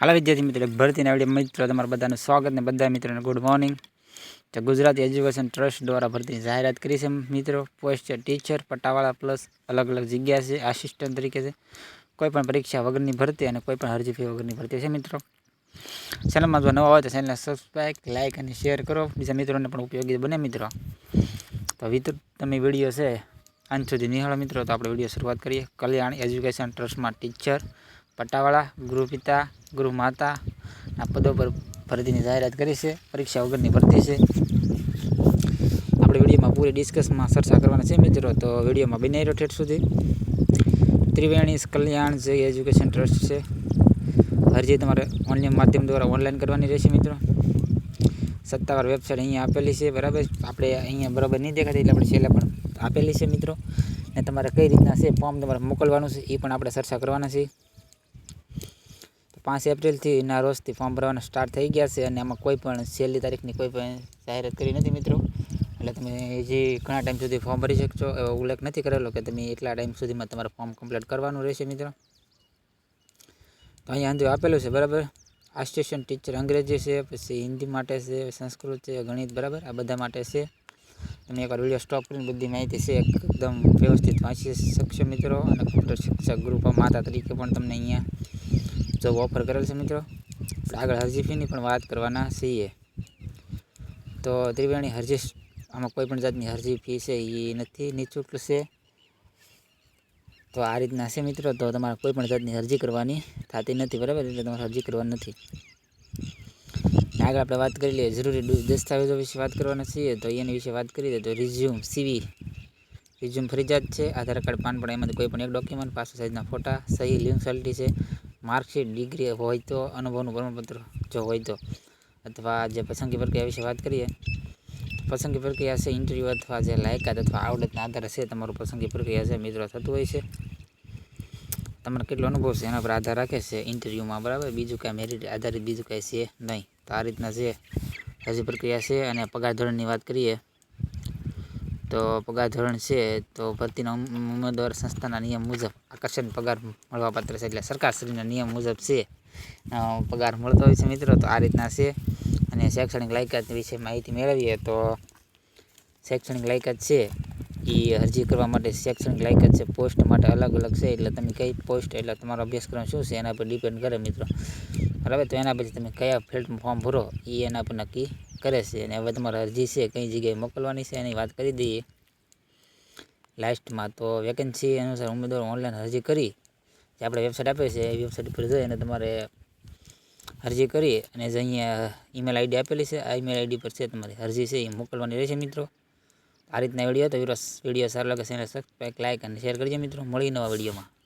હાલ વિદ્યાર્થી મિત્રો ભરતીના વીડિયો મિત્રો તમારા બધાનું સ્વાગત ને બધા મિત્રોને ગુડ મોર્નિંગ તો ગુજરાતી એજ્યુકેશન ટ્રસ્ટ દ્વારા ભરતીની જાહેરાત કરી છે મિત્રો. પોસ્ટ ટીચર પટ્ટાવાળા પ્લસ અલગ અલગ જગ્યા છે આસિસ્ટન્ટ તરીકે છે. કોઈ પણ પરીક્ષા વગરની ભરતી અને કોઈ પણ અરજી ફી વગરની ભરતી છે મિત્રો. ચેનલમાં જો નવા હોય તો ચેનલને સબસ્ક્રાઈબ લાઇક અને શેર કરો. બીજા મિત્રોને પણ ઉપયોગી બને મિત્રો. તો વિતૃત તમે વીડિયો છે અંત સુધી નિહાળો મિત્રો. તો આપણે વીડિયો શરૂઆત કરીએ. કલ્યાણ એજ્યુકેશન ટ્રસ્ટમાં ટીચર પટ્ટાવાળા ગૃહપિતા ગૃહમાતાના પદો પર ભરતીની જાહેરાત કરી છે. પરીક્ષા વગરની ભરતી છે. આપણે વિડીયોમાં પૂરી ડિસ્કસમાં ચર્ચા કરવાના છે મિત્રો. તો વિડીયોમાં બની રહ્યો ઠેઠ સુધી. ત્રિવેણી કલ્યાણ જે એજ્યુકેશન ટ્રસ્ટ છે. અરજી તમારે ઓનલાઈન માધ્યમ દ્વારા ઓનલાઈન કરવાની રહેશે મિત્રો. સત્તાવાર વેબસાઇટ અહીંયા આપેલી છે. બરાબર? આપણે અહીંયા બરાબર નહીં દેખાતી એટલે આપણે છેલ્લા પણ આપેલી છે મિત્રો. ને તમારે કઈ રીતના છે? ફોર્મ તમારે મોકલવાનું છે. એ પણ આપણે ચર્ચા કરવાના છે પાંચ એપ્રિલથી ના રોજથી ફોર્મ ભરવાના સ્ટાર્ટ થઈ ગયા છે અને આમાં કોઈ પણ છેલ્લી તારીખની કોઈ પણ જાહેરાત કરી નથી મિત્રો. એટલે તમે જે ઘણા ટાઈમ સુધી ફોર્મ ભરી શકશો એવો ઉલ્લેખ નથી કરેલો કે તમે એટલા ટાઈમ સુધીમાં તમારું ફોર્મ કમ્પ્લીટ કરવાનું રહેશે મિત્રો. તો અહીંયા અંતે આપેલું છે, બરાબર? આ સ્ટેશન ટીચર અંગ્રેજી છે, પછી હિન્દી માટે છે, સંસ્કૃત છે, ગણિત, બરાબર? આ બધા માટે છે. તમે એકવાર વીડિયો સ્ટોપ કરીને બધી માહિતી છે, એકદમ વ્યવસ્થિત વાંચી શકશો મિત્રો. અને કોમ્પ્યુટર શિક્ષક ગ્રુપ માતા તરીકે પણ તમને અહીંયા જોબ ઓફર કરેલ છે મિત્રો. આગળ હરજી ફીની પણ વાત કરવાના છીએ. તો ત્રિવેણી હરજી આમાં કોઈ પણ જાતની હરજી ફી છે એ નથી, નિઃશુલ્ક છે. તો આ રીતના છે મિત્રો. તો તમારે કોઈ પણ જાતની અરજી કરવાની થતી નથી, બરાબર? એટલે તમારે અરજી કરવાની નથી. આગળ આપણે વાત કરી લઈએ, જરૂરી દસ્તાવેજો વિશે વાત કરવાના છીએ. તો એની વિશે વાત કરી દઈએ તો રિઝ્યુમ સીવી રિઝ્યુમ ફરજિયાત છે. આધાર કાર્ડ, પાન, પણ એમાંથી કોઈ પણ એક ડોક્યુમેન્ટ પાસપોર્ટ સાઇઝના ફોટા સહી લિંક સલ્ટી છે. માર્કશીટ, ડિગ્રી હોય તો અનુભવનું પ્રમાણપત્ર જો હોય તો. અથવા જે પસંદગી પ્રક્રિયા વિશે વાત કરીએ, પસંદગી પ્રક્રિયા છે ઇન્ટરવ્યૂ અથવા જે લાયકાત અથવા આવડતના આધારે છે તમારું પસંદગી પ્રક્રિયા છે મિત્રો થતું હોય છે. તમારે કેટલો અનુભવ છે એના પર આધાર રાખે છે ઇન્ટરવ્યૂમાં બરાબર? બીજું કાંઈ મેરિટ આધારિત બીજું કાંઈ છે નહીં. તો આ રીતના છે હજી પ્રક્રિયા છે અને પગાર ધોરણની વાત કરીએ તો પગાર ધોરણ છે, તો ભરતીના ઉમેદવાર સંસ્થાના નિયમ મુજબ આકર્ષણ પગાર મળવાપાત્ર છે એટલે સરકારશ્રીના નિયમ મુજબ છે. પગાર મળતો હોય છે મિત્રો, તો આ રીતના છે. અને શૈક્ષણિક લાયકાત વિશે માહિતી મેળવીએ તો શૈક્ષણિક લાયકાત છે એ અરજી કરવા માટે શૈક્ષણિક લાયકાત છે, પોસ્ટ માટે અલગ અલગ છે, એટલે તમે કઈ પોસ્ટ એટલે તમારો અભ્યાસક્રમ શું છે એના પર ડિપેન્ડ કરે મિત્રો. બરાબર, તો એના પછી તમે કયા ફિલ્ડમાં ફોર્મ ભરો એ એના પર નક્કી કરે છે અને હવે તમારે અરજી છે, કઈ જગ્યાએ મોકલવાની છે એની વાત કરી દઈએ. લાસ્ટમાં તો વેકેન્સી અનુસાર ઉમેદવારો ઓનલાઈન અરજી કરી, જે આપણે વેબસાઇટ આપે છે, એ વેબસાઇટ પર જઈ તમારે અરજી કરી અને જે અહીંયા ઈમેલ આઈડી આપેલી છે, આ ઈમેલ આઈડી પર છે તમારી અરજી છે, એ મોકલવાની રહેશે મિત્રો. આ રીતના વીડિયો તો વીડિયો સારો લાગે છે એને સબસ્ક્રાઈબ લાઈક અને શેર કરજો મિત્રો. મળી નવા વિડીયોમાં